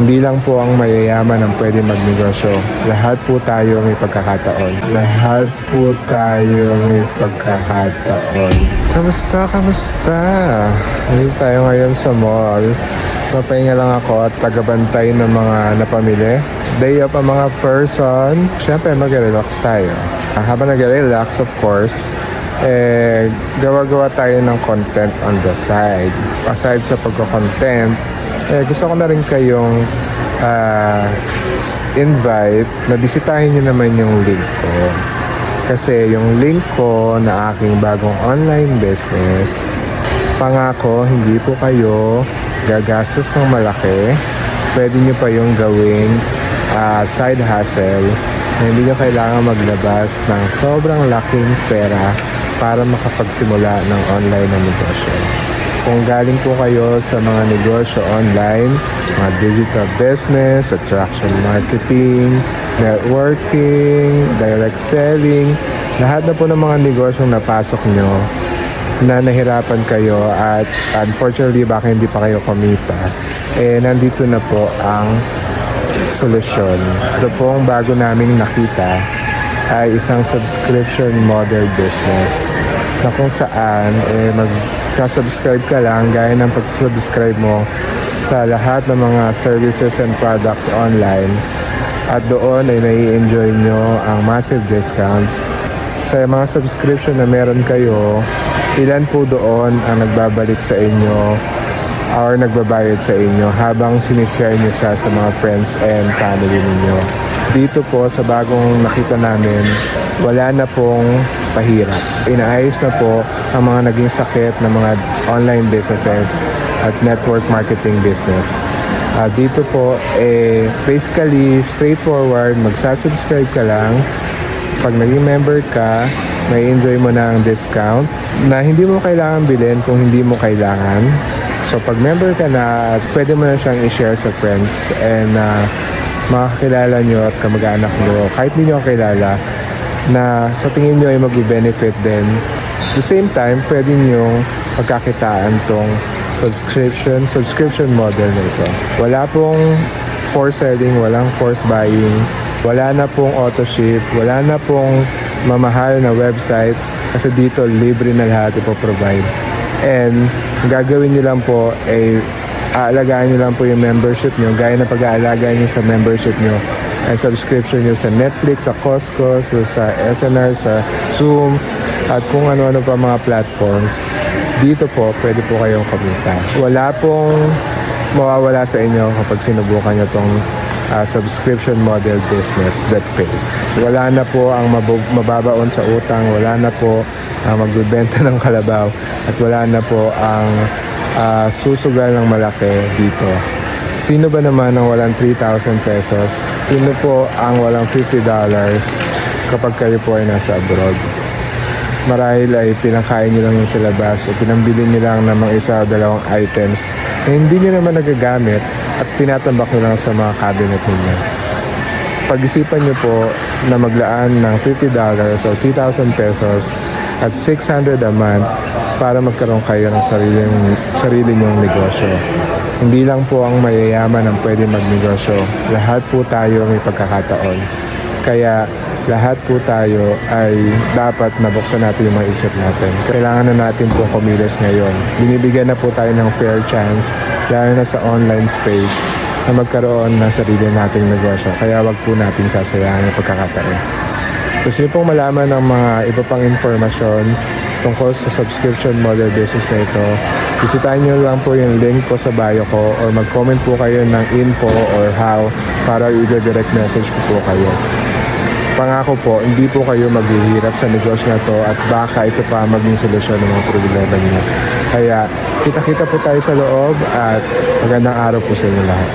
Hindi lang po ang mayayaman ang pwede magnegosyo. Lahat po tayo may pagkakataon. Lahat po tayo may pagkakataon. Kamusta, kamusta? Nandito tayo ngayon sa mall. Papahinga lang ako at tagabantay ng mga napamili. Day off ang mga person. Siyempre, mag-relax tayo. Habang nag-relax, of course, eh, gawa-gawa tayo ng content on the side. Aside sa pagko-content, eh, gusto ko na rin kayong s- invite na bisitahin nyo naman yung link ko. Kasi yung link ko na aking bagong online business, pangako, hindi po kayo gagastos ng malaki. Pwede nyo pa yung gawing ah, side hustle na hindi nyo kailangan maglabas ng sobrang laking pera para makapagsimula ng online na negosyo. Kung galing po kayo sa mga negosyo online, mga digital business, attraction marketing, networking, direct selling, lahat na po ng mga negosyong napasok nyo na nahirapan kayo at unfortunately baka hindi pa kayo kumita, eh nandito na po ang solusyon. Ito po ang bago naming nakita ay isang subscription model business na kung saan eh, mag-subscribe ka lang gaya ng pag-subscribe mo sa lahat ng mga services and products online. At doon ay may enjoy nyo ang massive discounts. Sa mga subscription na meron kayo ilan po doon ang nagbabalik sa inyo or nagbabayad sa inyo habang sinishare nyo siya sa mga friends and family ninyo. Dito po sa bagong nakita namin, wala na pong pahirap. Inaayos na po ang mga naging sakit ng mga online businesses at network marketing business. Ah, dito po, eh, basically, straightforward, magsasubscribe ka lang. Pag naging member ka, may enjoy mo na ang discount na hindi mo kailangan bilhin kung hindi mo kailangan. So pag member ka na, pwede mo na siyang i-share sa friends and uh, makakilala nyo at kamag-anak nyo, kahit hindi nyo kilala, na sa tingin nyo ay mag-benefit din. At the same time, pwede nyo pagkakitaan tong subscription subscription model na ito. Wala pong force selling, walang force buying, wala na pong auto ship, wala na pong mamahal na website kasi dito libre na lahat ipoprovide. And gagawin nyo lang po ay aalagaan nyo lang po yung membership nyo gaya na pag-aalaga nyo sa membership nyo and subscription nyo sa Netflix, sa Costco, sa, sa SNR, sa Zoom at kung ano-ano pa mga platforms dito po pwede po kayong kumita. Wala pong mawawala sa inyo kapag sinubukan nyo tong ah, subscription model business that pays. Wala na po ang mababaon sa utang, wala na po ang magbebenta ng kalabaw, at wala na po ang ah, susugal ng malaki dito. Sino ba naman ang walang 3,000 pesos? Sino po ang walang $50 kapag kayo po ay nasa abroad? Marahil ay pinakain nyo lang yung sa labas o pinambili nyo lang ng mga isa o dalawang items na hindi nyo naman nagagamit at tinatambak nyo lang sa mga cabinet ninyo. Pag-isipan nyo po na maglaan ng $50 o 3,000 pesos at 600 a month para magkaroon kayo ng sarili, sarili nyong negosyo. Hindi lang po ang mayayaman ang pwede magnegosyo. Lahat po tayo may pagkakataon. Kaya lahat po tayo ay dapat nabuksan natin yung mga isip natin. Kailangan na natin po kumilos ngayon. Binibigyan na po tayo ng fair chance, lalo na sa online space, na magkaroon ng sarili nating negosyo. Kaya wag po natin sasayangin yung pagkakataon. Gusto niyo pong malaman ng mga iba pang informasyon tungkol sa subscription model business na ito, bisitahin nyo lang po yung link ko sa bio ko or mag-comment po kayo ng info or how para i-direct message ko po kayo. Pangako po, hindi po kayo maghihirap sa negosyo na to at baka ito pa maging solusyon ng mga problema niyo. Kaya kita-kita po tayo sa loob at magandang araw po sa inyo lahat.